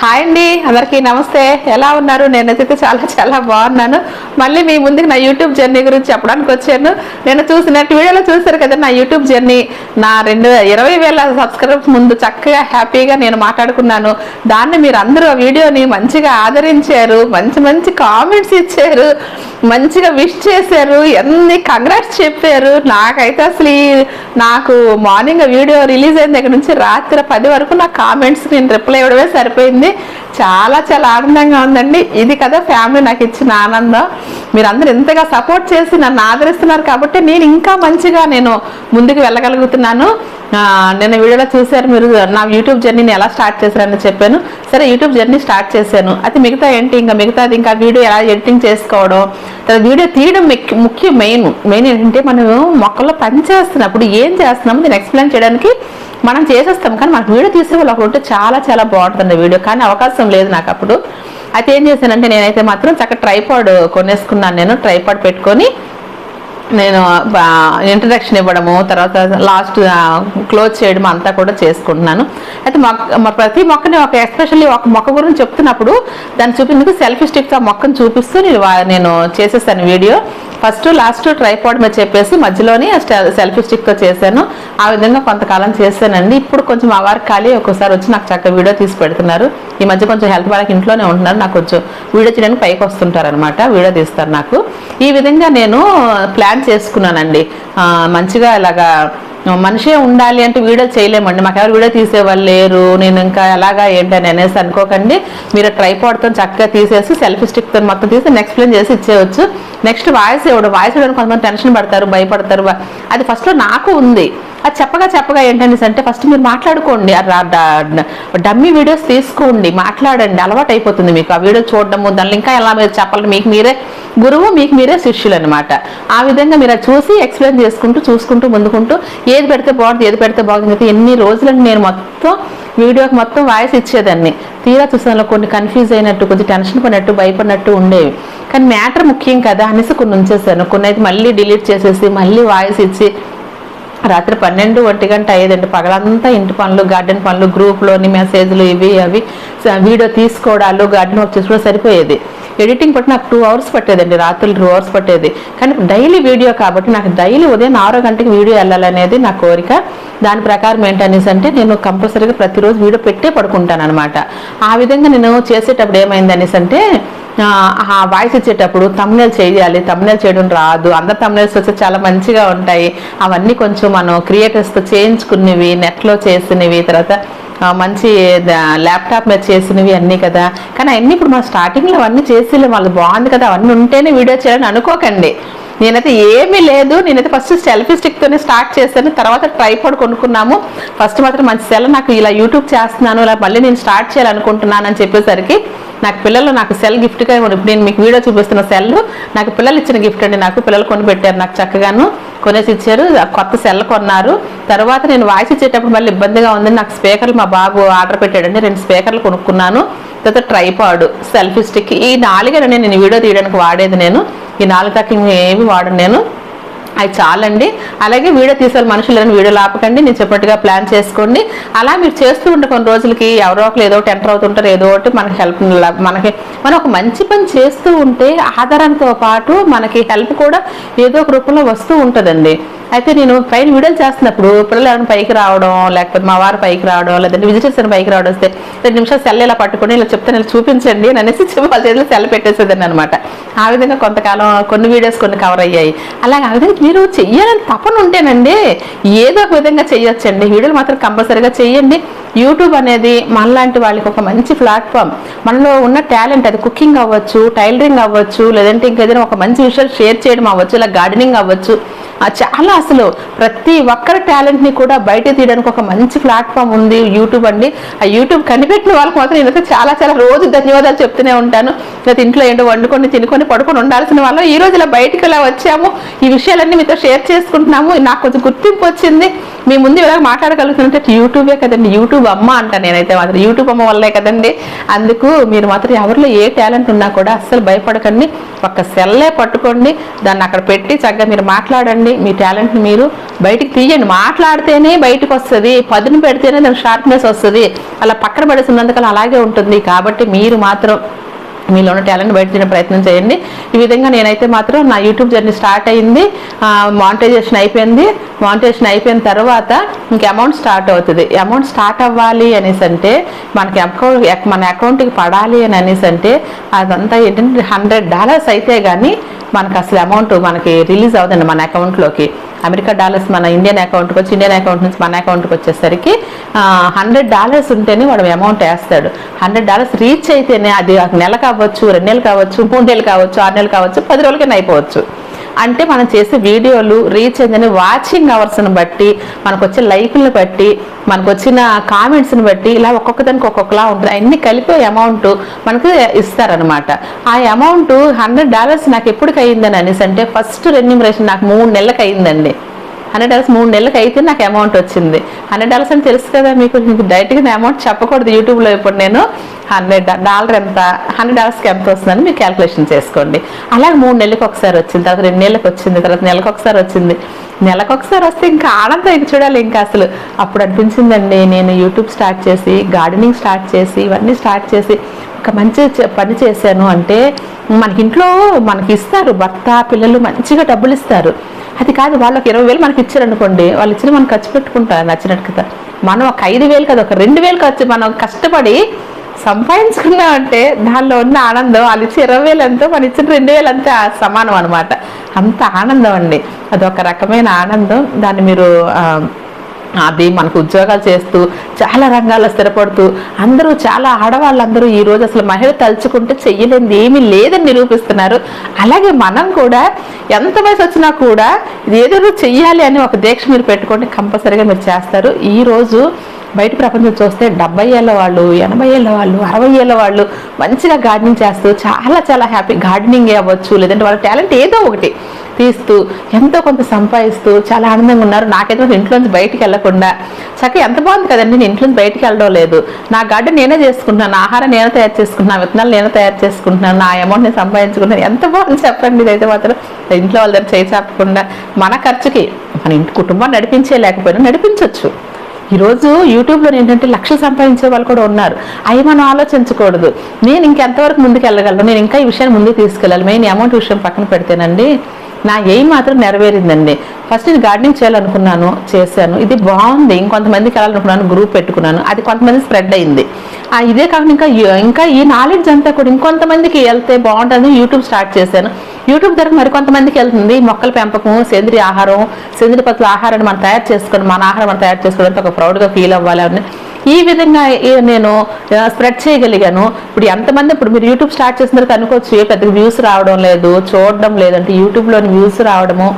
Hi అండి అందరికీ నమస్తే. ఎలా ఉన్నారు? నేనైతే చాలా చాలా బాగున్నాను. మళ్ళీ మీ ముందుకు నా యూట్యూబ్ జర్నీ గురించి చెప్పడానికి వచ్చాను. నేను చూసిన వీడియోలో చూసారు కదా నా యూట్యూబ్ జర్నీ. నా రెండు ఇరవై వేల సబ్స్క్రైబర్స్ ముందు చక్కగా హ్యాపీగా నేను మాట్లాడుకున్నాను. దాన్ని మీరు అందరూ ఆ వీడియోని మంచిగా ఆదరించారు. మంచి మంచి కామెంట్స్ ఇచ్చారు. మంచిగా విష్ చేశారు. ఎన్ని కంగ్రాట్స్ చెప్పారు. నాకైతే అసలు నాకు మార్నింగ్ వీడియో రిలీజ్ అయిన దగ్గర నుంచి రాత్రి పది వరకు నా కామెంట్స్ నేను రిప్లై ఇవ్వడమే సరిపోయింది. చాలా చాలా ఆనందంగా ఉందండి. ఇది కదా ఫ్యామిలీ నాకు ఇచ్చిన ఆనందం. మీరందరూ ఎంతగా సపోర్ట్ చేసి నన్ను ఆదరిస్తున్నారు కాబట్టి నేను ఇంకా మంచిగా నేను ముందుకు వెళ్ళగలుగుతున్నాను. నేను నిన్న వీడియోలో చూశారు మీరు నా యూట్యూబ్ జర్నీని ఎలా స్టార్ట్ చేశారని చెప్పాను. సరే యూట్యూబ్ జర్నీ స్టార్ట్ చేశాను. అది మిగతా ఏంటి? ఇంకా మిగతాది ఇంకా వీడియో ఎలా ఎడిటింగ్ చేసుకోవడం తర్వాత వీడియో తీయడం ముఖ్య- ముఖ్యం మెయిన్ మెయిన్ ఏంటంటే మనం మొక్కల్లో పని చేస్తున్నప్పుడు ఏం చేస్తున్నామో నేను ఎక్స్ప్లెయిన్ చేయడానికి మనం చేసేస్తాం. కానీ మనకు వీడియో తీసే వాళ్ళు ఒకటి ఉంటే చాలా చాలా బాగుంటుంది వీడియో. కానీ అవకాశం లేదు నాకు అప్పుడు. అయితే ఏం చేశానంటే నేనైతే మాత్రం చక్కగా ట్రైపాడ్ కొనేసుకున్నాను. నేను ట్రైపాడ్ పెట్టుకొని నేను ఇంట్రడక్షన్ ఇవ్వడము తర్వాత లాస్ట్ క్లోజ్ చేయడం అంతా కూడా చేసుకుంటున్నాను. అయితే మొక్క ప్రతి మొక్కని ఒక ఎస్పెషల్లీ ఒక మొక్క గురించి చెప్తున్నప్పుడు దాన్ని చూపించేందుకు సెల్ఫీ స్టిక్స్ ఆ మొక్కను చూపిస్తూ నేను చేసేస్తాను నేను వీడియో. ఫస్ట్ లాస్ట్ ట్రైపాడ్ మీద చెప్పేసి మధ్యలోనే సెల్ఫీ స్టిక్తో చేశాను. ఆ విధంగా కొంతకాలం చేశానండి. ఇప్పుడు కొంచెం ఆ వారికి ఖాళీ ఒక్కోసారి వచ్చి నాకు చక్కగా వీడియో తీసి పెడుతున్నారు. ఈ మధ్య కొంచెం హెల్త్ వాళ్ళకి ఇంట్లోనే ఉంటున్నారు. నాకు కొంచెం వీడియో చేయడానికి పైకి వస్తుంటారనమాట వీడియో తీస్తారు నాకు. ఈ విధంగా నేను ప్లాన్ చేసుకున్నానండి. మంచిగా ఇలాగా మనిషే ఉండాలి అంటే వీడియో చేయలేమండి. మాకు ఎవరు వీడియో తీసేవాళ్ళు లేరు. నేను ఇంకా ఎలాగా ఏంటని అనేసి అనుకోకండి. మీరు ట్రైపాడ్తో చక్కగా తీసేసి సెల్ఫీ స్టిక్తో మొత్తం తీసి ఎక్స్ప్లెయిన్ చేసి ఇచ్చేయచ్చు. నెక్స్ట్ వాయిస్ ఇవ్వడం వాయిస్ ఇవ్వడానికి కొంతమంది టెన్షన్ పడతారు భయపడతారు. అది ఫస్ట్లో నాకు ఉంది. అది చెప్పగా చెప్పగా ఏంటనేసి అంటే ఫస్ట్ మీరు మాట్లాడుకోండి. ఆ డమ్మీ వీడియోస్ తీసుకోండి. మాట్లాడండి. అలవాటు అయిపోతుంది మీకు. ఆ వీడియో చూడడము దానిలో ఇంకా ఎలా మీరు చెప్పాలి మీకు మీరే గురువు మీకు మీరే శిష్యులు అనమాట ఆ విధంగా మీరు చూసి ఎక్స్ప్లెయిన్ చేసుకుంటూ చూసుకుంటూ ముందుకుంటూ ఏది పెడితే బాగుంది ఏది పెడితే బాగుంది అయితే ఎన్ని రోజులకు నేను మొత్తం వీడియోకి మొత్తం వాయిస్ ఇచ్చేదాన్ని. తీరా చూసాను కొన్ని కన్ఫ్యూజ్ అయినట్టు కొంచెం టెన్షన్ పడినట్టు భయపడినట్టు ఉండేవి. కానీ మ్యాటర్ ముఖ్యం కదా అనేసి కొన్ని ఉంచేసాను. కొన్ని అయితే మళ్ళీ డిలీట్ చేసేసి మళ్ళీ వాయిస్ ఇచ్చి రాత్రి పన్నెండు ఒంటి గంట అయ్యేదండి. పగలంతా ఇంటి పనులు గార్డెన్ పనులు గ్రూప్లోని మెసేజ్లు ఇవి అవి వీడియో తీసుకోవడాలు గార్డెన్ వర్క్ చేసుకోవడం సరిపోయేది. ఎడిటింగ్ పట్టి నాకు టూ అవర్స్ పట్టేదండి. రాత్రులు టూ అవర్స్ పట్టేది. కానీ డైలీ వీడియో కాబట్టి నాకు డైలీ ఉదయం ఆరో గంటకి వీడియో వెళ్ళాలనేది నా కోరిక. దాని ప్రకారం ఏంటనేసి అంటే నేను కంపల్సరీగా ప్రతిరోజు వీడియో పెట్టే పడుకుంటాను అనమాట ఆ విధంగా నేను చేసేటప్పుడు ఏమైంది అనేసి అంటే ఆ, వాయిస్ ఇచ్చేటప్పుడు తమ్నెల్ చేయాలి తమ్నెల్ చేయడం రాదు. అందరు తమ్నెల్స్ వచ్చి చాలా మంచిగా ఉంటాయి. అవన్నీ కొంచెం మనం క్రియేటర్స్తో చేయించుకున్నవి నెట్లో చేసినవి తర్వాత మంచి ల్యాప్టాప్ మీద చేసినవి అన్నీ కదా. కానీ అవన్నీ ఇప్పుడు మనం స్టార్టింగ్లో అవన్నీ చేసి వాళ్ళు బాగుంది కదా. అవన్నీ ఉంటేనే వీడియో చేయాలని అనుకోకండి. నేనైతే ఏమీ లేదు. నేనైతే ఫస్ట్ సెల్ఫీ స్టిక్తోనే స్టార్ట్ చేశాను. తర్వాత ట్రైపాడ్ కొనుక్కున్నాము. ఫస్ట్ మాత్రం మంచి సెల నాకు ఇలా యూట్యూబ్ చేస్తున్నాను. ఇలా మళ్ళీ నేను స్టార్ట్ చేయాలనుకుంటున్నాను అని చెప్పేసరికి నాకు పిల్లలు నాకు సెల్ గిఫ్ట్గా ఇప్పుడు నేను మీకు వీడియో చూపిస్తున్న సెల్ నాకు పిల్లలు ఇచ్చిన గిఫ్ట్ అండి. నాకు పిల్లలు కొని పెట్టారు నాకు చక్కగాను. కొనేసి ఇచ్చారు. కొత్త సెల్ కొన్నారు. తర్వాత నేను వాయిస్ ఇచ్చేటప్పుడు మళ్ళీ ఇబ్బందిగా ఉందని నాకు స్పీకర్లు మా బాబు ఆర్డర్ పెట్టాడండి. రెండు స్పీకర్లు కొనుక్కున్నాను. తర్వాత ట్రైపాడ్ సెల్ఫీ స్టిక్ ఈ నాలుగేనండి నేను వీడియో తీయడానికి వాడేది నేను. ఈ నాలుగు తక్కువ ఏమి వాడను నేను. అవి చాలండి. అలాగే వీడియో తీసే మనుషులను వీడియోలు ఆపకండి నేను చెప్పినట్టుగా ప్లాన్ చేసుకోండి. అలా మీరు చేస్తూ ఉంటే కొన్ని రోజులకి ఎవరో ఒకరు ఏదో ఒకటి ఎంటర్ అవుతుంటారు. ఏదో ఒకటి మనకి హెల్ప్ మనకి మనం ఒక మంచి పని చేస్తూ ఉంటే ఆధారంతో పాటు మనకి హెల్ప్ కూడా ఏదో ఒక రూపంలో వస్తూ ఉంటుందండి. అయితే నేను పైన వీడియోలు చేస్తున్నప్పుడు పిల్లలు ఎవరైనా పైకి రావడం లేకపోతే మా వారు పైకి రావడం లేదంటే విజిటర్స్ అని పైకి రావడం వస్తే రెండు నిమిషాలు సెల్ ఇలా పట్టుకొని ఇలా చెప్తే నేను చూపించండి అని అనేసి వాళ్ళ చేతిలో సెల్ పెట్టేసేదాన్ని అనమాట ఆ విధంగా కొంతకాలం కొన్ని వీడియోస్ కొన్ని కవర్ అయ్యాయి. అలాగే ఆ విధంగా మీరు చెయ్యాలని తపన ఉంటేనండి ఏదో ఒక విధంగా చేయొచ్చండి వీడియోలు మాత్రం కంపల్సరీగా చేయండి యూట్యూబ్ అనేది మనలాంటి వాళ్ళకి ఒక మంచి ప్లాట్ఫామ్ మనలో ఉన్న టాలెంట్ అది కుకింగ్ అవ్వచ్చు టైలరింగ్ అవ్వచ్చు లేదంటే ఇంకేదైనా ఒక మంచి విషయాలు షేర్ చేయడం అవ్వచ్చు ఇలా గార్డెనింగ్ అవ్వచ్చు. చాలా అసలు ప్రతి ఒక్కరి టాలెంట్ని కూడా బయట తీయడానికి ఒక మంచి ప్లాట్ఫామ్ ఉంది యూట్యూబ్ అండి. ఆ యూట్యూబ్ కనిపెట్టిన వాళ్ళకి మాత్రం నేనైతే చాలా చాలా రోజు ధన్యవాదాలు చెప్తూనే ఉంటాను. లేదా ఇంట్లో ఏంటో వండుకొని తినుకొని పడుకొని ఉండాల్సిన వాళ్ళం. ఈ రోజు ఇలా బయటికి ఇలా వచ్చాము. ఈ విషయాలన్నీ మీతో షేర్ చేసుకుంటున్నాము. నాకు కొంచెం గుర్తింపు వచ్చింది. మీ ముందు ఇలా మాట్లాడగలుగుతున్నట్టు యూట్యూబే కదండి? యూట్యూబ్ అమ్మ అంట నేనైతే మాత్రం. యూట్యూబ్ అమ్మ వల్లే కదండి. అందుకు మీరు మాత్రం ఎవరిలో ఏ టాలెంట్ ఉన్నా కూడా అస్సలు భయపడకండి. ఒక్క సెల్లే పట్టుకోండి. దాన్ని అక్కడ పెట్టి చక్కగా మీరు మాట్లాడండి. మీ టాలెంట్ని మీరు బయటికి తీయండి. మాట్లాడితేనే బయటకు వస్తుంది పదును పెడితేనే దానికి షార్ప్నెస్ వస్తుంది. అలా పక్కన పడేసినందుకు అలాగే ఉంటుంది. కాబట్టి మీరు మాత్రం మీలో ఉన్న టాలెంట్ బయట తినే ప్రయత్నం చేయండి. ఈ విధంగా నేనైతే మాత్రం నా యూట్యూబ్ జర్నీ స్టార్ట్ అయింది. మానిటైజేషన్ అయిపోయింది. మానిటైజేషన్ అయిపోయిన తర్వాత ఇంక అమౌంట్ స్టార్ట్ అవుతుంది. అమౌంట్ స్టార్ట్ అవ్వాలి అనేసి అంటే మనకి అకౌంట్ మన అకౌంట్కి పడాలి అని అనేసి అంటే అదంతా ఏంటంటే హండ్రెడ్ డాలర్స్ అయితే కానీ మనకు అసలు అమౌంట్ మనకి రిలీజ్ అవుతుంది మన అకౌంట్లోకి అమెరికా డాలర్స్ మన ఇండియన్ అకౌంట్కి వచ్చి ఇండియన్ అకౌంట్ నుంచి మన అకౌంట్కి వచ్చేసరికి హండ్రెడ్ డాలర్స్ ఉంటేనే వాడు అమౌంట్ వేస్తాడు. హండ్రెడ్ డాలర్స్ రీచ్ అయితేనే అది ఒక నెల కావచ్చు రెండు నెలలు కావచ్చు మూడు నెలలు కావచ్చు ఆరు నెలలు కావచ్చు పది రోజులకైనా అయిపోవచ్చు. అంటే మనం చేసే వీడియోలు రీచ్ అయిందని వాచింగ్ అవర్స్ని బట్టి మనకు వచ్చే లైక్లను బట్టి మనకు వచ్చిన కామెంట్స్ని బట్టి ఇలా ఒక్కొక్క దానికి ఒక్కొక్కలా ఉంటుంది. అన్ని కలిపి అమౌంట్ మనకు ఇస్తారనమాట ఆ అమౌంట్ హండ్రెడ్ డాలర్స్ నాకు ఎప్పటికి అయ్యిందని అనేసి అంటే ఫస్ట్ రెన్యూమరేషన్ నాకు మూడు నెలలకు అయిందండి హండ్రెడ్ డాలర్స్ మూడు నెలలకు అయితే నాకు అమౌంట్ వచ్చింది. హండ్రెడ్ డాలర్స్ అని తెలుసు కదా మీకు మీకు డైరెక్ట్గా అమౌంట్ చెప్పకూడదు యూట్యూబ్లో ఇప్పుడు నేను. హండ్రెడ్ డాలర్ ఎంత హండ్రెడ్ డాలర్స్కి ఎంత వస్తుందని మీరు క్యాల్కులేషన్ చేసుకోండి. అలాగే మూడు నెలలకు ఒకసారి వచ్చింది తర్వాత రెండు నెలలకు వచ్చింది తర్వాత నెలకు ఒకసారి వచ్చింది. నెలకు ఒకసారి వస్తే ఇంకా ఆనందం ఇంక చూడాలి ఇంకా అసలు. అప్పుడు అనిపించిందండి నేను యూట్యూబ్ స్టార్ట్ చేసి గార్డెనింగ్ స్టార్ట్ చేసి ఇవన్నీ స్టార్ట్ చేసి ఒక మంచి పని చేశాను అంటే మనకి ఇంట్లో మనకి ఇస్తారు భర్త పిల్లలు మంచిగా డబ్బులు ఇస్తారు. అది కాదు వాళ్ళకి ఇరవై వేలు మనకి ఇచ్చారనుకోండి వాళ్ళు ఇచ్చిన మనం ఖర్చు పెట్టుకుంటారు నచ్చినట్టు కదా మనం ఒక ఐదు వేలు కదా ఒక రెండు వేలు ఖర్చు మనం కష్టపడి సంపాదించుకున్నామంటే దానిలో ఉన్న ఆనందం వాళ్ళు ఇచ్చి ఇరవై వేలు ఎంతో మనం ఇచ్చిన రెండు వేలు అంతే సమానం అనమాట అంత ఆనందం అండి. అదొక రకమైన ఆనందం. దాన్ని మీరు అది మనకు ఉద్యోగాలు చేస్తూ చాలా రంగాల్లో స్థిరపడుతూ అందరూ చాలా ఆడవాళ్ళందరూ ఈ రోజు అసలు మహిళ తలుచుకుంటే చెయ్యలేనిది ఏమీ లేదని నిరూపిస్తున్నారు. అలాగే మనం కూడా ఎంత వయసు వచ్చినా కూడా ఏదో చెయ్యాలి అని ఒక దీక్ష మీరు పెట్టుకోండి కంపల్సరీగా మీరు చేస్తారు. ఈరోజు బయట ప్రపంచం చూస్తే డెబ్బై ఏళ్ళ వాళ్ళు ఎనభై ఏళ్ళ వాళ్ళు అరవై ఏళ్ళ వాళ్ళు మంచిగా గార్డెనింగ్ చేస్తూ చాలా చాలా హ్యాపీ గార్డెనింగ్ అవ్వచ్చు లేదంటే వాళ్ళ టాలెంట్ ఏదో ఒకటి. తీస్తూ ఎంతో కొంత సంపాదిస్తూ చాలా ఆనందంగా ఉన్నారు. నాకైతే ఇంట్లోంచి బయటికి వెళ్ళకుండా. చక్కగా ఎంత బాగుంది కదండి నేను ఇంట్లోంచి బయటికి వెళ్ళడం లేదు. నా గార్డెన్ నేనే చేసుకుంటున్నాను. నా ఆహారం నేనే తయారు చేసుకుంటున్నాను. విత్తనాలు నేనే తయారు చేసుకుంటున్నాను. నా అమౌంట్ నేను సంపాదించుకుంటున్నాను ఎంత బాగుంది చెప్పండి. ఇదైతే మాత్రం ఇంట్లో వాళ్ళ దగ్గర చేయి మన ఖర్చుకి మన ఇంటి కుటుంబాన్ని నడిపించే లేకపోయినా నడిపించవచ్చు ఈరోజు యూట్యూబ్లో ఏంటంటే లక్షలు సంపాదించే వాళ్ళు కూడా ఉన్నారు. అవి మనం ఆలోచించకూడదు. నేను ఇంకెంతవరకు ముందుకు వెళ్ళగలను? నేను ఇంకా ఈ విషయాన్ని ముందుకు తీసుకెళ్ళాలి. మెయిన్ అమౌంట్ విషయం పక్కన పెడితేనండి. నా ఎయిమ్ మాత్రం నెరవేరిందండి. ఫస్ట్ నేను గార్డెనింగ్ చేయాలనుకున్నాను చేశాను. ఇది బాగుంది. ఇంకొంతమందికి వెళ్ళాలనుకున్నాను గ్రూప్ పెట్టుకున్నాను. అది కొంతమంది స్ప్రెడ్ అయింది. ఇదే కాకుండా ఇంకా ఇంకా ఈ నాలెడ్జ్ అంతా కూడా ఇంకొంతమందికి వెళ్తే బాగుంటుంది. యూట్యూబ్ స్టార్ట్ చేశాను. యూట్యూబ్ ద్వారా మరి కొంతమందికి వెళ్తుంది. మొక్కల పెంపకం సేంద్రియ ఆహారం సేంద్రియ పత్రుల ఆహారాన్ని మనం తయారు చేసుకొని మన ఆహారం మనం తయారు చేసుకోవడానికి ఒక ప్రౌడ్గా ఫీల్ అవ్వాలి ఈ విధంగా నేను స్ప్రెడ్ చేయగలిగాను. ఇప్పుడు ఎంతమంది ఇప్పుడు మీరు యూట్యూబ్ స్టార్ట్ చేసిన తర్వాత అనుకోవచ్చు పెద్ద వ్యూస్ రావడం లేదు చూడడం లేదంటే యూట్యూబ్లోని వ్యూస్ రావడము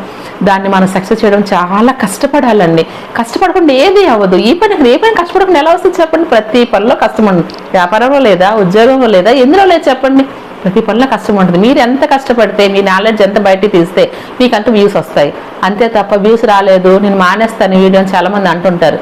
దాన్ని మనం సక్సెస్ చేయడం చాలా కష్టపడాలండి. కష్టపడకుండా ఏది అవ్వదు. ఈ పని ఏ పని కష్టపడకుండా ఎలా వస్తుంది చెప్పండి? ప్రతి పనిలో కష్టం ఉంటుంది. వ్యాపారంలో లేదా ఉద్యోగంలో లేదా ఎందులో లేదు చెప్పండి? ప్రతి పనిలో కష్టం ఉంటుంది. మీరు ఎంత కష్టపడితే మీ నాలెడ్జ్ ఎంత బయటికి తీస్తే మీకంటూ వ్యూస్ వస్తాయి. అంతే తప్ప వ్యూస్ రాలేదు నేను మానేస్తాను వీడియో అని అంటుంటారు.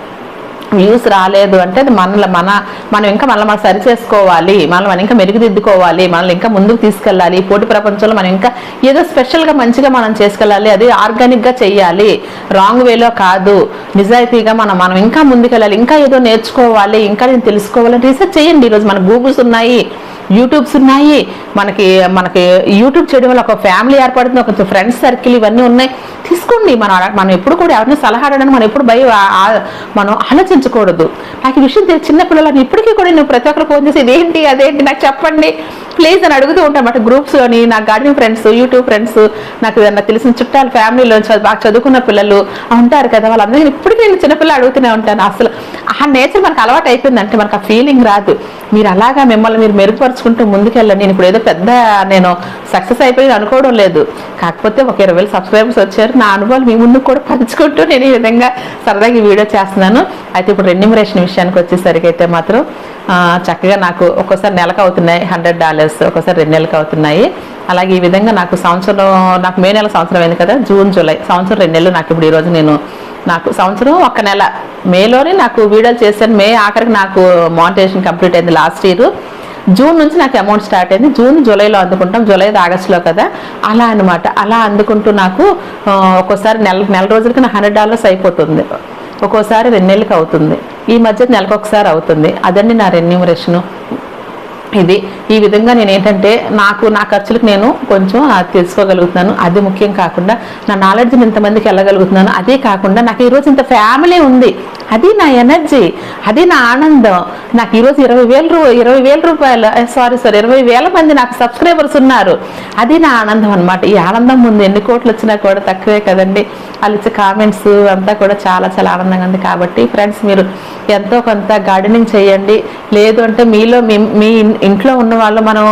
వ్యూస్ రాలేదు అంటే అది మనల్ని మన మనం ఇంకా మనల్ని మనం సరి చేసుకోవాలి మనల్ని మనం ఇంకా మెరుగుదిద్దుకోవాలి మనల్ని ఇంకా ముందుకు తీసుకెళ్ళాలి. పోటీ ప్రపంచంలో మనం ఇంకా ఏదో స్పెషల్గా మంచిగా మనం చేసుకెళ్ళాలి అది ఆర్గానిక్గా చెయ్యాలి. రాంగ్ వేలో కాదు. నిజాయితీగా మనం మనం ఇంకా ముందుకెళ్ళాలి ఇంకా ఏదో నేర్చుకోవాలి ఇంకా నేను తెలుసుకోవాలి రీసెర్చ్ చేయండి. ఈరోజు మన గూగుల్స్ ఉన్నాయి. యూట్యూబ్స్ ఉన్నాయి మనకి మనకి యూట్యూబ్ చేయడం వల్ల ఒక ఫ్యామిలీ ఏర్పడుతుంది ఒక ఫ్రెండ్స్ సర్కిల్ ఇవన్నీ ఉన్నాయి. తీసుకోండి మనం మనం ఎప్పుడు కూడా ఎవరిని సలహా అడగడానికి మనం ఎప్పుడు భయ మనం ఆలోచించకూడదు. నాకు ఈ విషయం తెలిసి చిన్న పిల్లలని ఇప్పటికీ కూడా నేను ప్రతి ఒక్కరు ఫోన్ చేసి ఇదేంటి అదేంటి నాకు చెప్పండి. ప్లీజ్ అని అడుగుతూ ఉంటాను అన్నమాట గ్రూప్స్లోని నా గార్డెనింగ్ ఫ్రెండ్స్ యూట్యూబ్ ఫ్రెండ్స్ నాకు ఏదన్నా తెలిసిన చుట్టాలు ఫ్యామిలీలో బాగా చదువుకున్న పిల్లలు ఉంటారు కదా వాళ్ళందరికీ ఇప్పటికీ నేను చిన్నపిల్లలు అడుగుతూనే ఉంటాను. అసలు ఆ నేచర్ మనకు అలవాటు అయిపోయిందంటే మనకు ఆ ఫీలింగ్ రాదు. మీరు అలాగా మిమ్మల్ని మీరు మెరుగుపరుచుకుంటూ ముందుకెళ్ళండి. నేను ఇప్పుడు ఏదో పెద్ద నేను సక్సెస్ అయిపోయింది అనుకోవడం లేదు. కాకపోతే ఒక ఇరవై వేలు సబ్స్క్రైబర్స్ వచ్చారు. నా అనుభవాలు మీ ముందు కూడా పంచుకుంటూ నేను ఈ విధంగా సరదాగా వీడియో చేస్తున్నాను. అయితే ఇప్పుడు రెన్యూమరేషన్ విషయానికి వచ్చేసరికి అయితే మాత్రం చక్కగా నాకు ఒక్కోసారి నెలకు అవుతున్నాయి హండ్రెడ్ డాలర్స్ ఒక్కోసారి రెండు నెలలకు అవుతున్నాయి. అలాగే ఈ విధంగా నాకు సంవత్సరం నాకు మే నెల సంవత్సరం అయింది కదా జూన్ జూలై. సంవత్సరం రెండు నెలలు నాకు ఇప్పుడు ఈరోజు నేను నాకు సంవత్సరం ఒక్క నెల. మేలోనే నాకు వీడియోలు చేశాను. మే ఆఖరికి నాకు మానిటేషన్ కంప్లీట్ అయింది లాస్ట్ ఇయర్ జూన్ నుంచి నాకు అమౌంట్ స్టార్ట్ అయింది. జూన్ జూలైలో అందుకుంటాం. జూలై ఆగస్టులో కదా. అలా అన్నమాట. అలా అందుకుంటూ నాకు ఒక్కోసారి నెల నెల రోజులకి నా హండ్రెడ్ డాలర్స్ అయిపోతుంది. ఒక్కోసారి రెండు అవుతుంది. ఈ మధ్య నెలకొకసారి అవుతుంది. అదండి నా రెన్యూమరేషను ఇది ఈ విధంగా నేను ఏంటంటే నాకు నా ఖర్చులకు నేను కొంచెం తెలుసుకోగలుగుతున్నాను. అది ముఖ్యం కాకుండా నా నాలెడ్జ్ని ఇంతమందికి వెళ్ళగలుగుతున్నాను. అదే కాకుండా నాకు ఈరోజు ఇంత ఫ్యామిలీ ఉంది. అది నా ఎనర్జీ అది నా ఆనందం. నాకు ఈరోజు ఇరవై వేల రూ ఇరవై వేల రూపాయలు సారీ సారీ ఇరవై వేల మంది నాకు సబ్స్క్రైబర్స్ ఉన్నారు. అది నా ఆనందం అనమాట ఈ ఆనందం ముందు ఎన్ని కోట్లు వచ్చినా కూడా తక్కువే కదండి. వాళ్ళు ఇచ్చే కామెంట్స్ అంతా కూడా చాలా చాలా ఆనందంగా ఉంది. కాబట్టి ఫ్రెండ్స్ మీరు ఎంతో కొంత గార్డెనింగ్ చేయండి. లేదు అంటే మీలో మీ మీ ఇంట్లో ఉన్న వాళ్ళు మనం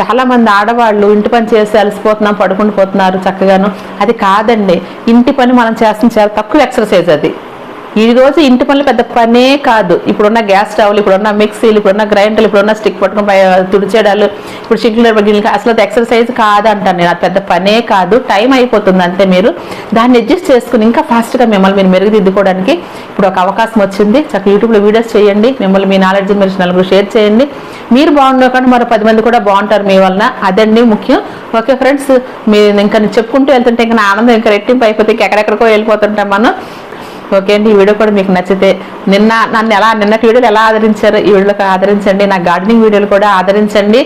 చాలామంది ఆడవాళ్ళు ఇంటి పని చేసి అలసిపోతున్నాం పడుకుని పోతున్నారు చక్కగాను. అది కాదండి. ఇంటి పని మనం చేస్తున్న చాలా తక్కువ ఎక్సర్సైజ్ అది. ఈ రోజు ఇంటి పనులు పెద్ద పనే కాదు. ఇప్పుడున్న గ్యాస్ స్టవ్లు ఇప్పుడున్న మిక్సీలు ఇప్పుడున్న గ్రైండర్లు ఇప్పుడున్న స్టిక్ పట్టుకుని తుడిచేడాలు ఇప్పుడు షింకులు గిన్నెలు అసలు అది ఎక్సర్సైజ్ కాదంటాను నేను. అది పెద్ద పనే కాదు. టైం అయిపోతుంది అంతే మీరు దాన్ని అడ్జస్ట్ చేసుకుని ఇంకా ఫాస్ట్గా మిమ్మల్ని మీరు మెరుగుదిద్దుకోవడానికి ఇప్పుడు ఒక అవకాశం వచ్చింది. చక్కగా యూట్యూబ్లో వీడియోస్ చేయండి. మిమ్మల్ని మీ నాలెడ్జ్ మీరు నలుగురు షేర్ చేయండి. మీరు బాగుండకుండా మరో పది మంది కూడా బాగుంటారు మీ వలన. అదండి ముఖ్యం. ఓకే ఫ్రెండ్స్ మీరు ఇంకా నేను చెప్పుకుంటూ వెళ్తుంటే ఇంకా ఆనందం ఇంకా రెట్టింపు అయిపోతే ఇంకా ఎక్కడెక్కడికో వెళ్ళిపోతుంటాం మనం. ఓకే అండి ఈ వీడియో కూడా మీకు నచ్చితే నిన్న నన్ను ఎలా నిన్నటి వీడియోలు ఎలా ఆదరించారు ఈ వీడియోలకు ఆదరించండి నా గార్డెనింగ్ వీడియోలు కూడా ఆదరించండి.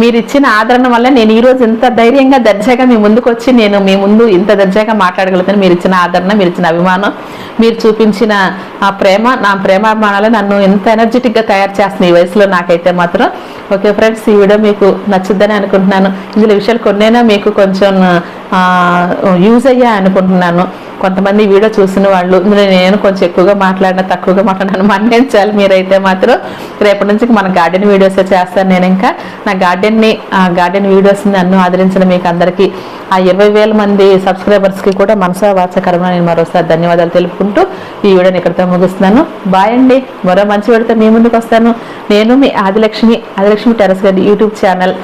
మీరు ఇచ్చిన ఆదరణ వల్ల నేను ఈరోజు ఇంత ధైర్యంగా దర్జాగా మీ ముందుకు వచ్చి నేను మీ ముందు ఇంత దర్జాగా మాట్లాడగలుగుతాను మీరు ఇచ్చిన ఆదరణ మీరు ఇచ్చిన అభిమానం మీరు చూపించిన ఆ ప్రేమ నా ప్రేమాభిమానాలు నన్ను ఎంత ఎనర్జెటిక్గా తయారు చేస్తుంది ఈ వయసులో నాకైతే మాత్రం. ఓకే ఫ్రెండ్స్ ఈ వీడియో మీకు నచ్చుద్దని అనుకుంటున్నాను. ఇందులో విషయాలు కొన్నైనా మీకు కొంచెం యూజ్ అయ్యా అనుకుంటున్నాను. కొంతమంది వీడియో చూసిన వాళ్ళు ఇందులో నేను కొంచెం ఎక్కువగా మాట్లాడిన తక్కువగా మాట్లాడినాను మన్నించాలి మీరైతే మాత్రం. రేపటి నుంచి మన గార్డెన్ వీడియోస్ చేస్తాను నేను ఇంకా. నా గార్డెన్ని ఆ గార్డెన్ వీడియోస్ నన్ను ఆదరించిన మీకు అందరికీ ఆ ఇరవై వేల మంది సబ్స్క్రైబర్స్కి కూడా మనసా వాచకరంగా నేను మరోసారి ధన్యవాదాలు తెలుపుకుంటూ ఈ వీడియోని ఇక్కడితో ముగిస్తున్నాను. బాయ్ అండి. మరో మంచి వీడితో మీ ముందుకు వస్తాను. నేను మీ ఆదిలక్ష్మి ఆదిలక్ష్మి టెరస్ గారి యూట్యూబ్ ఛానల్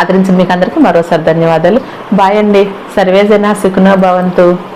ఆదరించిన మీకు అందరికీ మరోసారి ధన్యవాదాలు. బాయ్ అండి. సర్వేజన సుఖనో భవంతు.